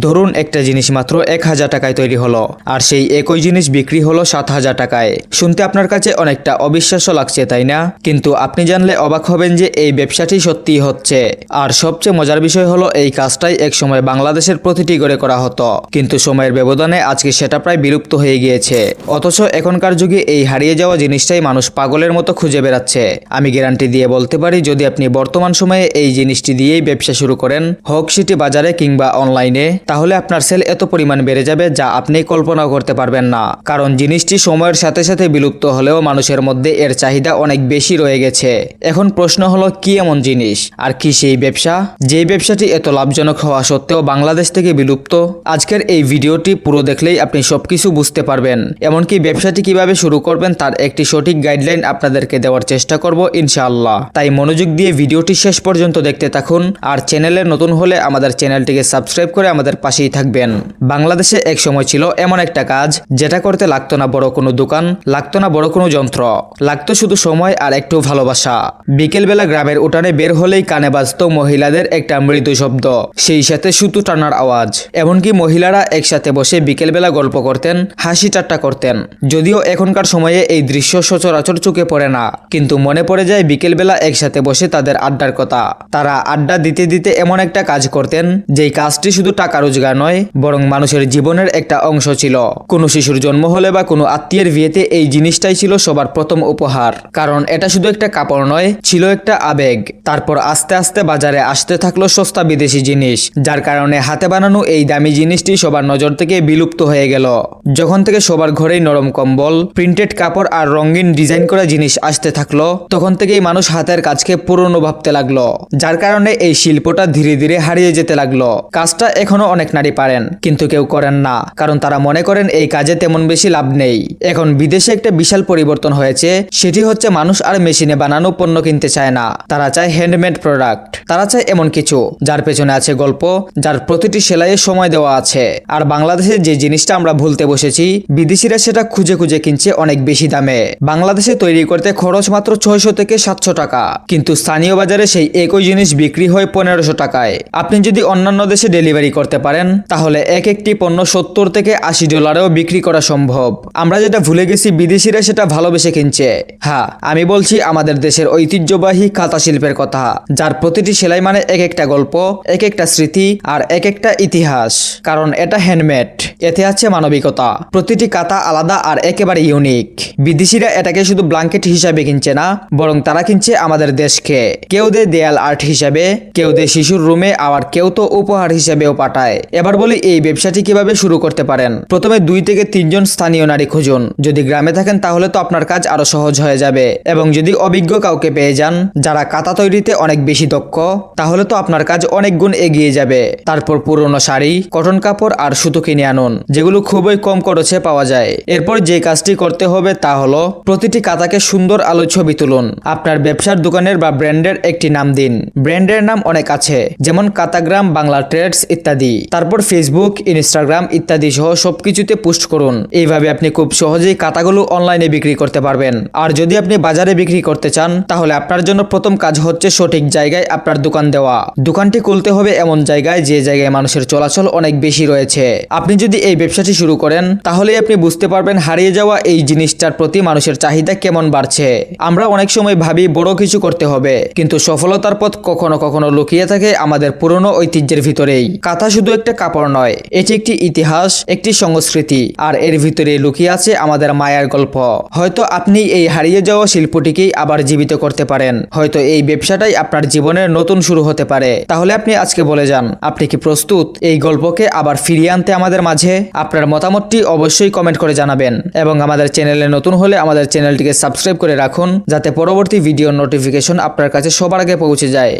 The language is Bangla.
ধরুন একটা জিনিস মাত্র এক হাজার টাকায় তৈরি হলো, আর সেই একই জিনিস বিক্রি হলো সাত হাজার টাকায়। শুনতে আপনার কাছে অনেকটা অবিশ্বাস্য লাগছে, তাই না? কিন্তু আপনি জানলে অবাক হবেন যে এই ব্যবসাটি সত্যিই হচ্ছে। আর সবচেয়ে মজার বিষয় হলো, এই কাজটাই একসময় বাংলাদেশের প্রতিটি ঘরে করা হতো। কিন্তু সময়ের ব্যবধানে আজকে সেটা প্রায় বিলুপ্ত হয়ে গিয়েছে। অথচ এখনকার যুগে এই হারিয়ে যাওয়া জিনিসটাই মানুষ পাগলের মতো খুঁজে বেড়াচ্ছে। আমি গ্যারান্টি দিয়ে বলতে পারি, যদি আপনি বর্তমান সময়ে এই জিনিসটি দিয়েই ব্যবসা শুরু করেন, হোক সিটি বাজারে কিংবা অনলাইনে তাহলে আপনার সেল এত পরিমাণ বেড়ে যাবে যা আপনি কল্পনাও করতে পারবেন না। কারণ জিনিসটি সময়ের সাথে সাথে বিলুপ্ত হলেও মানুষের মধ্যে এর চাহিদা অনেক বেশি রয়ে গেছে। এখন প্রশ্ন হলো, কি এমন জিনিস? আর কি সেই ব্যবসা? যে ব্যবসাটি এত লাভজনক হওয়া সত্ত্বেও বাংলাদেশ থেকে বিলুপ্ত? আজকের এই ভিডিওটি পুরো দেখলেই আপনি সবকিছু বুঝতে পারবেন। এমনকি ব্যবসাটি কীভাবে শুরু করবেন তার একটি সঠিক গাইডলাইন আপনাদেরকে দেওয়ার চেষ্টা করব ইনশাআল্লাহ। তাই মনোযোগ দিয়ে ভিডিওটি শেষ পর্যন্ত দেখতে থাকুন। আর চ্যানেলে নতুন হলে আমাদের চ্যানেলটিকে সাবস্ক্রাইব করে আমাদের পাশেই থাকবেন। বাংলাদেশে এক সময় ছিল এমন একটা কাজ, যেটা করতে লাগতো না বড় কোনো দোকান, লাগতো না বড় কোনো যন্ত্র। লাগতো শুধু সময় আর একটু ভালোবাসা। বিকেলবেলা গ্রামের উঠানে বের হলেই কানে বাজত মহিলাদের একটা মৃদু শব্দ, সেই সাথে সুতো টানার আওয়াজ। এমনকি মহিলারা একসাথে বসে বিকেলবেলা গল্প করতেন, হাসি ঠাট্টা করতেন। যদিও এখনকার সময়ে এই দৃশ্য সচরাচর চোখে পড়ে না, কিন্তু মনে পড়ে যায় বিকেলবেলা একসাথে বসে তাদের আড্ডার কথা। তারা আড্ডা দিতে দিতে এমন একটা কাজ করতেন, যেই কাজটি শুধু টাকা রোজগার নয়, বরং মানুষের জীবনের একটা অংশ ছিল। কোনো শিশুর জন্ম হলে বা কোনো আত্মীয়ের বিয়েতে এই জিনিসটাই ছিল সবার প্রথম উপহার। কারণ এটা শুধু একটা কাপড় নয়, ছিল একটা আবেগ। তারপর আস্তে আস্তে বাজারে আসতে থাকল সস্তা বিদেশি জিনিস, যার কারণে হাতে বানানো এই দামি জিনিসটি সবার নজর থেকে বিলুপ্ত হয়ে গেল। যখন থেকে সবার ঘরেই নরম কম্বল, প্রিন্টেড কাপড় আর রঙিন ডিজাইন করা জিনিস আসতে থাকল, তখন থেকেই মানুষ হাতের কাজকে পুরনো ভাবতে লাগল। যার কারণে এই শিল্পটা ধীরে ধীরে হারিয়ে যেতে লাগল। কাজটা এখনও অনেক নারী পারেন, কিন্তু কেউ করেন না, কারণ তারা মনে করেন এই কাজে তেমন বেশি লাভ নেই। এখন বিদেশে একটা বিশাল পরিবর্তন হয়েছে, সেটি হচ্ছে মানুষ আর মেশিনে বানানো পণ্য কিনতে চায় না। তারা চায় হ্যান্ডমেড প্রোডাক্ট তারা চায় এমন কিছু, যার পেছনে আছে গল্প, যার প্রতিটি সেলাইয়ে সময় দেওয়া আছে। আর বাংলাদেশে যে জিনিসটা আমরা ভুলতে বসেছি, বিদেশিরা সেটা খুঁজে খুঁজে কিনছে অনেক বেশি দামে। বাংলাদেশে তৈরি করতে খরচ মাত্র ছয়শো থেকে সাতশো টাকা, কিন্তু স্থানীয় বাজারে সেই একই জিনিস বিক্রি হয় পনেরোশো টাকায়। আপনি যদি অন্যান্য দেশে ডেলিভারি করতে পারেন, তাহলে এক একটি পণ্য সত্তর থেকে আশি ডলারেও বিক্রি করা সম্ভব। আমরা যেটা ভুলে গেছি, বিদেশিরা সেটা ভালোবেসে কিনছে। হ্যাঁ আমি বলছি আমাদের দেশের ঐতিহ্যবাহী কাঁথা শিল্পের কথা, যার প্রতিটি সেলাই মানে এক একটা গল্প, এক একটা স্মৃতি আর এক একটা ইতিহাস, কারণ এটা হ্যান্ডমেড এতে আছে মানবিকতা। প্রতিটি কাঁথা আলাদা আর একেবারে ইউনিক বিদেশিরা এটাকে শুধু ব্লাঙ্কেট হিসাবে কিনছে না, বরং তারা কিনছে আমাদের দেশকে। কেউ দে দেয়াল আর্ট হিসাবে, কেউ দে শিশুর রুমে আবার কেউ তো উপহার হিসেবেও পাঠায়। এবার বলি এই ব্যবসাটি কীভাবে শুরু করতে পারেন। প্রথমে দুই থেকে তিনজন স্থানীয় নারী খুঁজুন। যদি গ্রামে থাকেন তাহলে তো আপনার কাজ আরও সহজ হয়ে যাবে। এবং যদি অভিজ্ঞ কাউকে পেয়ে যান, যারা কাতা তৈরিতে অনেক বেশি দক্ষ, তাহলে তো আপনার কাজ অনেক গুণ এগিয়ে যাবে। তারপর পুরনো শাড়ি, কটন কাপড় আর সুতো কিনে আনুন, যেগুলো খুবই কম খরচে পাওয়া যায়। এরপর যে কাজটি করতে হবে তা হলো, প্রতিটি কাতাকে সুন্দর আলো ছবি তুলুন। আপনার ব্যবসার দোকানের বা ব্র্যান্ডের একটি নাম দিন। ব্র্যান্ডের নাম অনেক আছে, যেমন কাতাগ্রাম বাংলা ট্রেডস ইত্যাদি। তারপর ফেসবুক ইনস্টাগ্রাম ইত্যাদি সহ সবকিছুতে পোস্ট করুন। এইভাবে আপনি খুব সহজেই কাতাগুলো অনলাইনে বিক্রি করতে পারবেন। আর যদি আপনি বাজারে বিক্রি করতে চান, তাহলে আপনার জন্য প্রথম কাজ হচ্ছে সঠিক জায়গায় আপনার দোকান দেওয়া। দোকানটি খুলতে হবে এমন জায়গায় যে জায়গায় মানুষের চলাচল অনেক বেশি রয়েছে। আপনি যদি এই ব্যবসাটি শুরু করেন, তাহলেই আপনি বুঝতে পারবেন হারিয়ে যাওয়া এই জিনিসটার প্রতি মানুষের চাহিদা কেমন বাড়ছে। আমরা অনেক সময় ভাবি বড় কিছু করতে হবে, কিন্তু সফলতার পথ কখনো কখনো লুকিয়ে থাকে আমাদের পুরনো ঐতিহ্যের ভিতরেই। কাঁথা শুধু একটা কাপড় নয়, এটি একটি ইতিহাস, একটি সংস্কৃতি। আর এর ভিতরে লুকিয়ে আছে আমাদের মায়ার গল্প। হয়তো আপনি এই হারিয়ে যাওয়া শিল্পটিকেই আবার জীবিত করতে পারেন। হয়তো এই ব্যবসাটাই আপনার জীবনের নতুন শুরু হতে পারে। তাহলে আপনি আজকে বলে যান, আপনি কি প্রস্তুত? এই গল্পকে আবার ফিরিয়ে আনতে আমাদের মাঝে? আপনার মতামতটি অবশ্যই কমেন্ট করে জানাবেন। এবং আমাদের চ্যানেলে নতুন হলে আমাদের চ্যানেলটিকে সাবস্ক্রাইব করে রাখুন, যাতে পরবর্তী ভিডিও নোটিফিকেশন আপনার কাছে সবার আগে পৌঁছে যায়।